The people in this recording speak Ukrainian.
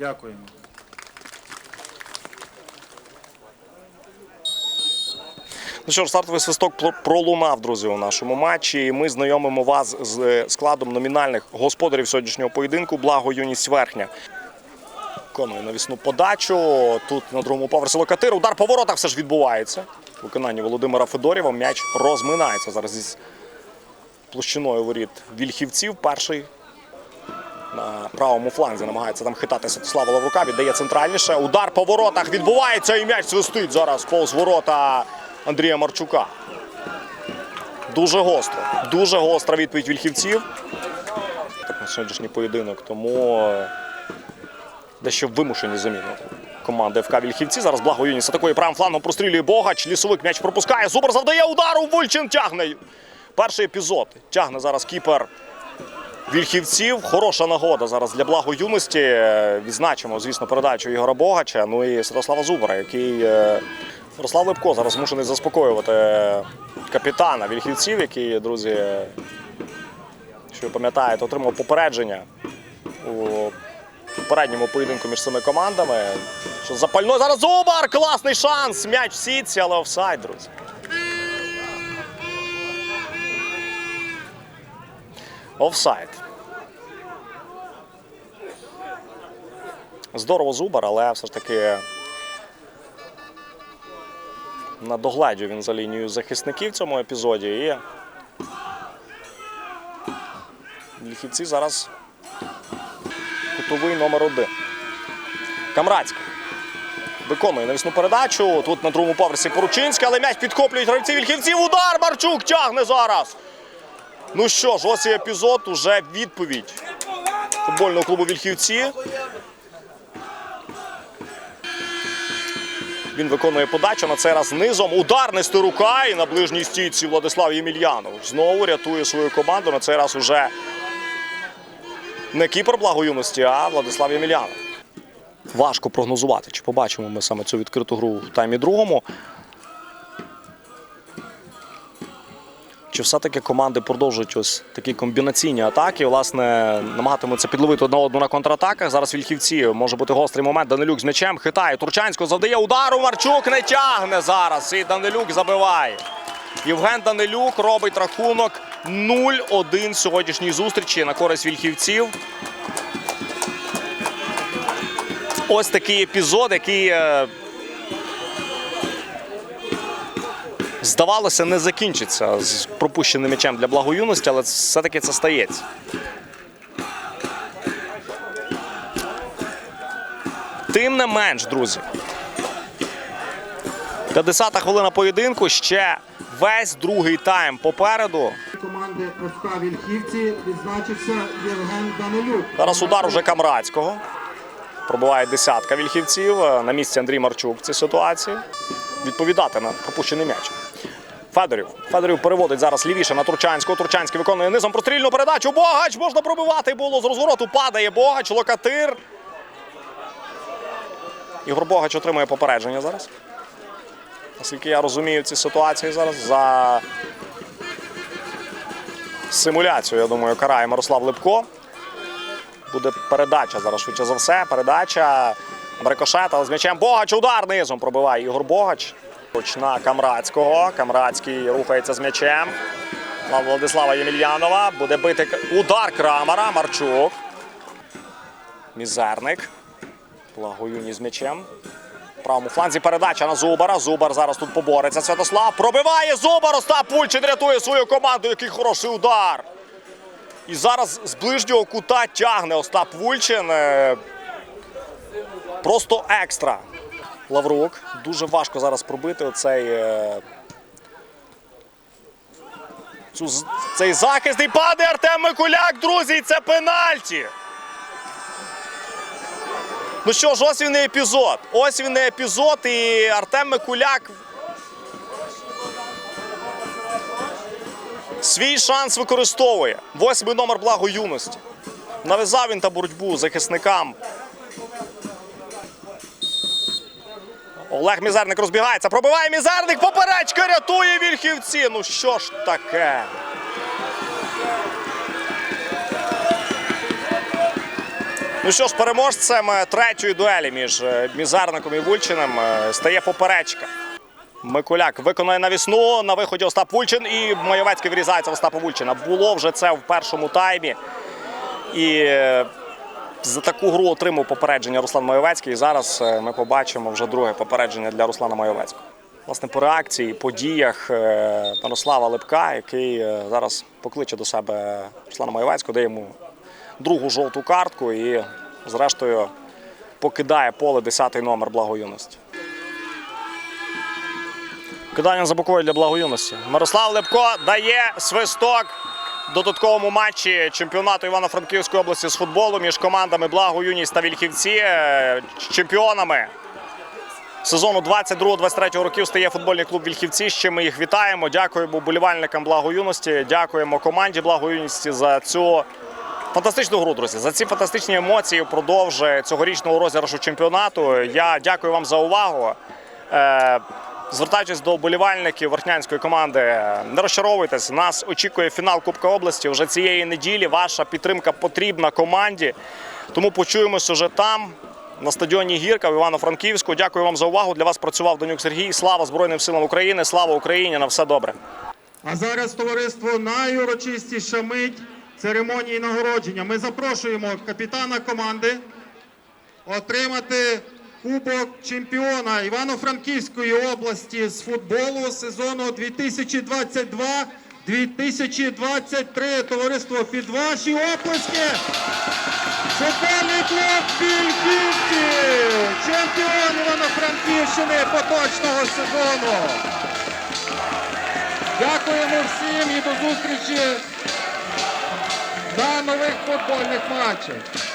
Дякуємо. Ну що ж, стартовий свисток пролунав, друзі, у нашому матчі. І ми знайомимо вас з е, складом номінальних господарів сьогоднішнього поєдинку. Благо юність верхня. Виконує навісну подачу. Тут на другому поверсі локатир. Удар по воротах все ж відбувається. В виконанні Володимира Федорєва м'яч розминається зараз із площиною воріт вільхівців. Перший на правому фланзі намагається там хитати Святослава Лаврука. Віддає центральніше. Удар по воротах відбувається і м'яч свистить зараз повз ворота Андрія Марчука. Дуже гостро. Дуже гостра відповідь вільхівців. Так на сьогоднішній поєдинок. Тому е, дещо вимушені заміни. Команди ФК Вільхівці. Зараз благо Юніс атакує правим флангом, прострілює Богач. Лісовик м'яч пропускає. Зубар завдає удару. Вульчин тягне. Перший епізод. Тягне зараз кіпер Вільхівців. Хороша нагода зараз для благо юності. Відзначимо, звісно, передачу Ігора Богача. Ну і Святослава Зубара, який е, Ярослав Лепко зараз змушений заспокоювати капітана Вільхівців, який, друзі, що ви пам'ятаєте, отримав попередження у попередньому поєдинку між цими командами. Що запально зараз Зубар! Класний шанс! М'яч в сітці, але офсайд, друзі. Офсайд. Здорово Зубар, але все ж таки надогледів він за лінією захисників в цьому епізоді. І Ліхівці зараз кутовий номер один. Камрацький. Виконує навісну передачу. Тут на другому поверсі Поручинський, але м'яч підхоплюють гравці Вільхівців. Удар Марчук тягне зараз. Ну що ж, ось і епізод, уже відповідь футбольного клубу Вільхівці. Він виконує подачу на цей раз низом. Удар Нестерука і на ближній стійці Владислав Ємельянов. Знову рятує свою команду. На цей раз уже не кіпер благо юності, а Владислав Ємельянов. Важко прогнозувати, чи побачимо ми саме цю відкриту гру в таймі другому. Чи все-таки команди продовжують ось такі комбінаційні атаки? Власне, намагатимуться підловити одне одну на контратаках. Зараз вільхівці може бути гострий момент. Данилюк з м'ячем хитає. Турчанського завдає удару. Марчук не тягне зараз. І Данилюк забиває. Євген Данилюк робить рахунок 0-1 сьогоднішній зустрічі на користь вільхівців. Ось такий епізод, який. Здавалося, не закінчиться з пропущеним м'ячем для благоюності, але все-таки це стається. Тим не менш, друзі. 50-та хвилина поєдинку. Ще весь другий тайм попереду. команди ФК Вільхівці відзначився Євген Данилюк. Зараз удар уже Камрацького. Пробиває десятка вільхівців. Е, На місці Андрій Марчук в цій ситуації. Відповідати на пропущений м'яч. Федорів. Федорів переводить зараз лівіше на Турчанського. Турчанський виконує низом прострільну передачу. Богач можна пробивати було з розвороту. Падає Богач, локатир. Ігор Богач отримує попередження зараз. Наскільки я розумію ці ситуації зараз за симуляцію, я думаю, карає Мирослав Липко. Буде передача зараз швидше за все. Передача Брикошета з м'ячем. Богач удар низом пробиває Ігор Богач. Поруч на Камрацького. Камрацький рухається з м'ячем. На Владислава Ємельянова. Буде бити удар Крамара. Марчук. Мізерник. Благоюні з м'ячем. Правому фланзі передача на Зубара. Зубар зараз тут побореться. Святослав пробиває Зубар. Остап Пульчин рятує свою команду. Який хороший удар. І зараз з ближнього кута тягне Остап Вульчин. Е, Просто екстра. Лаврук. Дуже важко зараз пробити оцей. е, Цю, цей захист. І падає Артем Микуляк, друзі, і це пенальті. Ну що ж, ось він і епізод. Ось він і епізод, і Артем Микуляк свій шанс використовує. Восьмий номер благо юності. Нав'язав він та боротьбу захисникам. Олег Мізерник розбігається. Пробиває Мізерник. Поперечка рятує вільхівці. Ну що ж таке? Ну що ж, переможцем е, третьої дуелі між е, Мізерником і Вульчиним е, стає поперечка. Миколяк виконує навісну на виході Остап Вульчин і Майовецький врізається в Остапа Вульчина. Було вже це в першому таймі. І за таку гру отримав попередження Руслан Майовецький. І зараз е, ми побачимо вже друге попередження для Руслана Майовецького. Власне, по реакції, подіях е, Мирослава Липка, який е, зараз покличе до себе Руслана Майовецького, дає йому другу жовту картку і, зрештою, покидає поле 10-й номер благоюності. Кидання за боковою для благоюності. Мирослав Лепко дає свисток додатковому матчі чемпіонату Івано-Франківської області з футболу між командами Благо Благоюність та Вільхівці. Е, Чемпіонами сезону 22-23 років стає футбольний клуб Вільхівці. Ще ми їх вітаємо. Дякуємо болівальникам благоюності. Дякуємо команді благоюності за цю фантастичну гру, друзі. За ці фантастичні емоції впродовж цьогорічного розіграшу чемпіонату. Я дякую вам за увагу. Звертаючись до болівальників верхнянської команди, не розчаровуйтесь. Нас очікує фінал Кубка області вже цієї неділі. Ваша підтримка потрібна команді. Тому почуємось уже там, на стадіоні Гірка в Івано-Франківську. Дякую вам за увагу. Для вас працював Данюк Сергій. Слава Збройним силам України! Слава Україні! На все добре! А зараз товариство найурочистіша мить церемонії нагородження. Ми запрошуємо капітана команди отримати Кубок чемпіона Івано-Франківської області з футболу сезону 2022-2023. Товариство під ваші оплески. Футбольний клуб Більківці, чемпіон Івано-Франківщини поточного сезону. Дякуємо всім і до зустрічі на нових футбольних матчах.